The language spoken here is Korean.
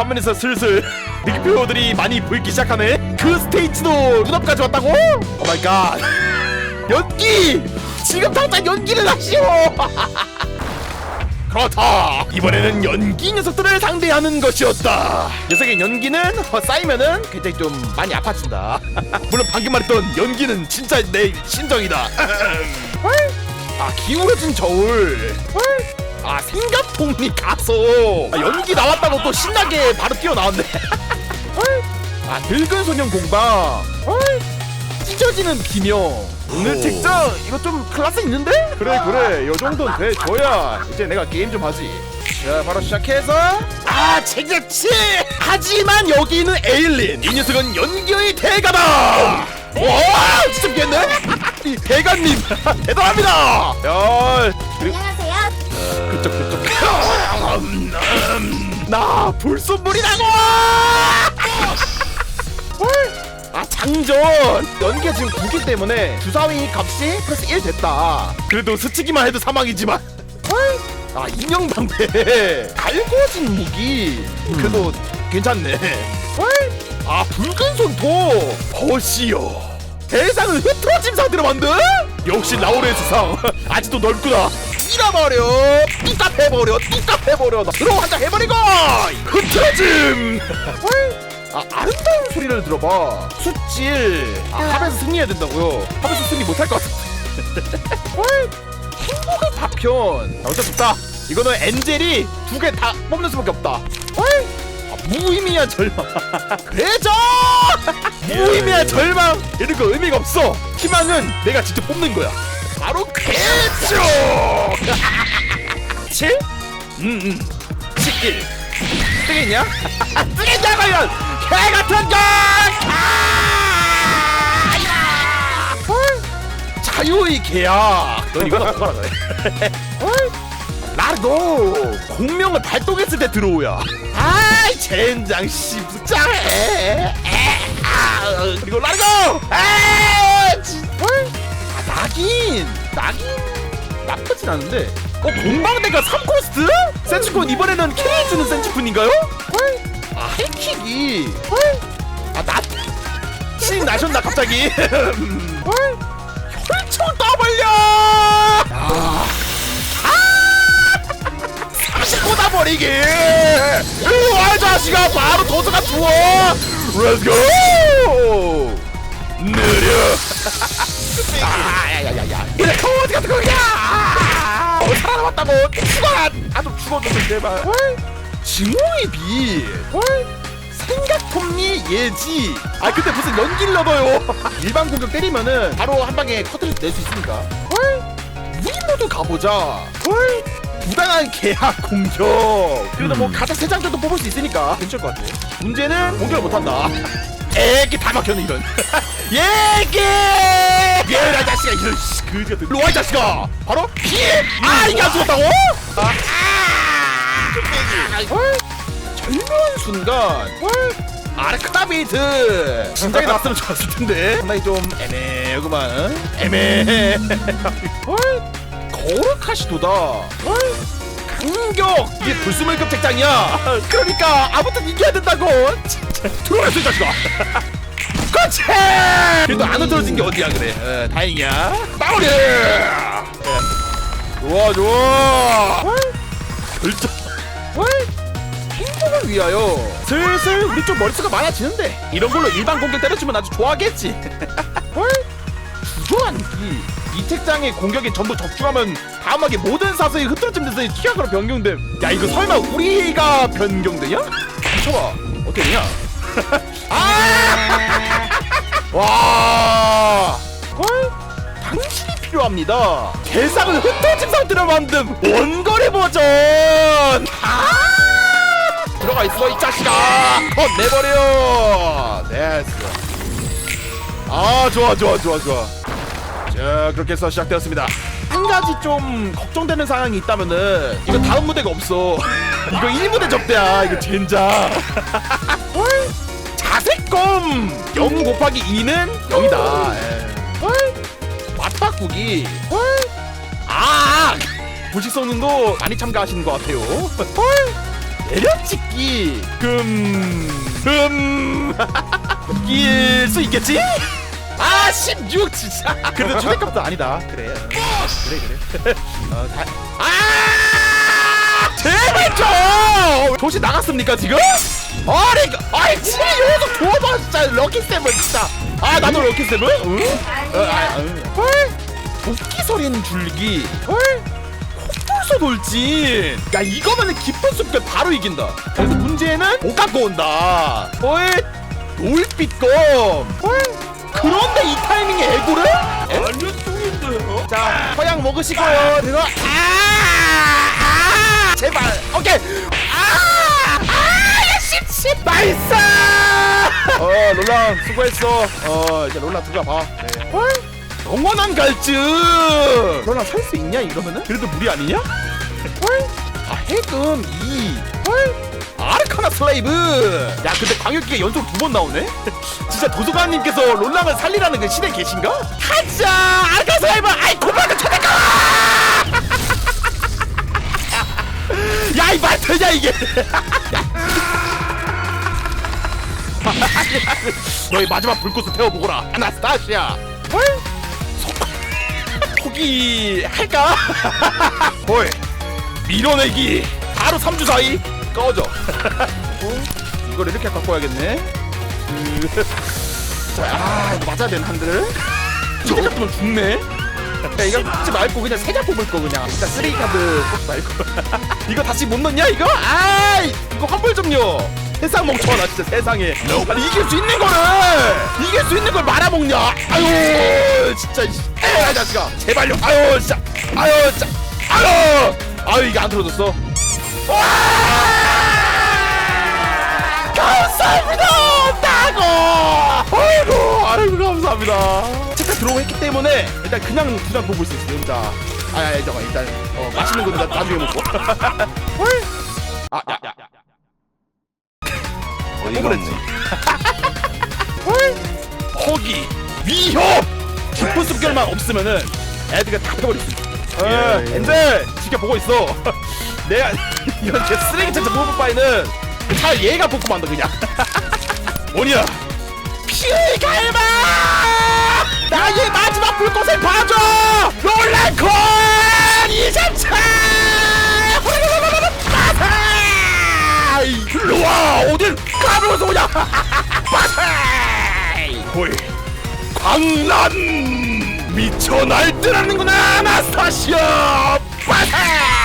화면에서 슬슬 느낌표들이 많이 보이기 시작하네. 그 스테이지도 눈앞까지 왔다고? 오 마이 갓 연기! 지금 당장 연기를 하시오! 그렇다. 이번에는 연기 녀석들을 상대하는 것이었다. 녀석의 연기는 어, 쌓이면은 굉장히 좀 많이 아파진다. 물론 방금 말했던 연기는 진짜 내 심정이다. 아 기울어진 저울 아 생가폭리 가서. 아, 연기 나왔다고 또 신나게 바로 뛰어나왔네. 아 늙은 소년 공방. 찢어지는 비명 오늘 책장 이거 좀 클래스 있는데? 그래 그래. 요 정도는 돼 줘야. 이제 내가 게임 좀 하지. 자 바로 시작해서. 아 책장치 하지만 여기는 에일린. 이 녀석은 연기의 대가다. 와 진짜 미겠네. 이 대가님 대단합니다. 야 그리고 나 불순물이라고! 아 장전! 연기가 지금 9기 때문에 주사위 값이 플러스 1 됐다. 그래도 스치기만 해도 사망이지만. 아 인형 방패 갈궈진 무기. 그래도 괜찮네. 아 붉은 손톱. 버시요. 대상을 흐트러짐 상태로 만든? 역시 라우레의 세상. 아직도 넓구나 밀어버려. 띠깝해버려 띠깝해버려. 들어 한자 해버리고! 흐트러짐 아 아름다운 소리를 들어봐. 숫질. 아 합에서 승리해야 된다고요. 합에서 승리 못할 것 같은데. 행복의 파편. 아, 어쩔 수 없다. 이거는 엔젤이 두 개 다 뽑는 수밖에 없다. 아, 무의미한 절망. 그래죠 무의미한 절망! 이런 거 의미가 없어. 희망은 내가 직접 뽑는 거야 바로 괴죠! 7? 음 음. 11 뜨겠냐? 뜨겠냐 과연? 개 같은 걸! 아! 야! 자유의 계약 넌 이거 바꿔라 그래 나도 공명을 발동했을 때 들어오야. 아이 젠장 씨 짱해. 그리고 라고! 아, 진- 아 낙인 낙인 나쁘진 않은데. 어 공방대가 3코스트? 센치콘 이번에는 K 주는 센치콘인가요? 아 해킥이. 아나 신 나셨나 갑자기? 혈청 떠벌려! 아. 30보다 버리기! 일로 와 자식아 바로 도서가 주워! 렛츠고 느려. 아야야야야. 이래 어디 같은 거야 어, 살아남았다고! 죽어라! 아좀 죽어줘 제발. 증오의 빛 생각톱니 예지. 아 근데 무슨 연기를 넣어요? 일반 공격 때리면은 바로 한 방에 커트를 낼 수 있으니까 우리 모두 가보자. 부당한 계약 공격. 그래도 뭐 가장 세 장 정도 뽑을 수 있으니까 괜찮을 것 같아. 문제는 공격을 못한다. 애기 다 막혀는 이런 얘기! 얘라 자식아. 이런 씨, 그지 같은 로아 자식아. 바로 피해 아 이게 안 죽었다고? 아, 아, 절묘한 순간. 아르카나비트 진작에 나왔으면 좋았을 텐데. 상당히 좀 애매하구만. 애매해. 거룩하시도다. 강격 이게 불수물급 책장이야. 그러니까 아무튼 이겨야 된다고. 진짜. 들어가서 이 자식아 그렇지! 그래도 안 흐트러진 게 어디야 그래? 어, 다행이야. 마무리! 좋아 좋아. 결정 행복을 위하여. 슬슬 우리 좀 머릿수가 많아지는데. 이런 걸로 일반 공격 때려주면 아주 좋아하겠지. 주저한 기. 이 책장의 공격이 전부 적중하면 다음하게 모든 사슬이 흐트러짐 대상이 취약으로 변경돼 야 이거 설마 우리가 변경되냐? 미쳐봐. 어떻게 되냐? 아! 와! 헐? 당신이 필요합니다 대상을 흩어짐 상태로 만든 원거리 버전 아! 들어가 있어 이 자식아 컷 내버려 됐어 아 좋아 좋아 좋아 좋아 자 그렇게 해서 시작되었습니다 한 가지 좀 걱정되는 상황이 있다면은 이거 다음 무대가 없어 이거 1무대 접대야 이거 젠장 0 곱하기 2는 0이다. 헐. 맞바꾸기 헐아 부식 성능도 많이 참가하시는 것 같아요. 헐. 내려찍기. 금 금. 이길 수 있겠지? 아 16 진짜. 그래도 최대값도 아니다. 그래. 그래 그래. 어, 다... 아 제발 좀 도시 나갔습니까 지금? 아니 아이 치 여기서 도와봐 진짜. 럭키 세븐 진짜. 아 나도 럭키 세븐? 응? 어, 아, 응. 헐. 도끼 소리는 줄기. 헐. 콧불소 돌진. 야 이거면은 깊은 숲길 바로 이긴다. 그래서 문제는 못 갖고 온다. 헐. 놀빛검. 헐. 그런데 이 타이밍에 애고를? 알려통인데요? 자 허약 먹으시고요. 아, 아 제발. 오케이. 아아 십십 나이스! 어 롤랑 수고했어. 어 이제 롤랑 들어가 봐. 네. 헐. 영원한 갈증! 롤랑 살 수 있냐 이러면은? 그래도 무리 아니냐? 헐아 해금 2헐. 아르카나 슬레이브! 야 근데 광역기가 연속 두 번 나오네? 진짜 도서관님께서 롤랑을 살리라는 그 시대 계신가? 가자! 아르카나 슬레이브! 아이 고마워 초대가 야 이 말 되냐 이게? 너의 마지막 불꽃을 태워보거라. 아나스타시아. 헐? 속- 포기 할까? 헐. 밀어내기. 바로 3주 사이. 꺼져. 어? 이걸 이렇게 갖고 와야겠네. 그... 자, 아 이거 맞아야 되는 한들. 잡으면 죽네 야 이거 뽑지 말고 그냥 세장 뽑을 거 그냥. 일단 쓰레기 카드 뽑지 말고. 이거 다시 못 넣냐 이거? 아 이거 환불 좀요 세상 멍청하다 진짜 세상에. 아니 이길 수 있는 거를! 이길 수 있는 걸 말아먹냐? 아유 진짜 에이 자식아. 제발요 아유 진짜. 아유 진짜. 아유! 아유 이게 안 틀어졌어? 와! 감사합니다 들어오했기 때문에 일단 그냥 두장 뽑을 수 있어요. 혼자 아 야 잠깐 일단 어 맛있는 거는 나- 나중에 먹고. 헐! 아야 야. 어이가 뽑으랬지 없네. 헐! 허기 위협! 깊은 습결만 없으면은 애들가 다 패버릴 수 있어 어, 예, 예. 엔젤 지켜보고 있어. 내가 이렇게 쓰레기 천차 뽑을 바에는 차라리 얘가 뽑고 만다 그냥. 뭐냐? 피의 갈마 나의 마지막 불꽃을 봐줘! 롤라콘 2점차! 마사이 일로와! 어딜 까불어서 오냐? 마사이 홀 광란 미쳐 날뛰라는구나 아나스타시아 마사이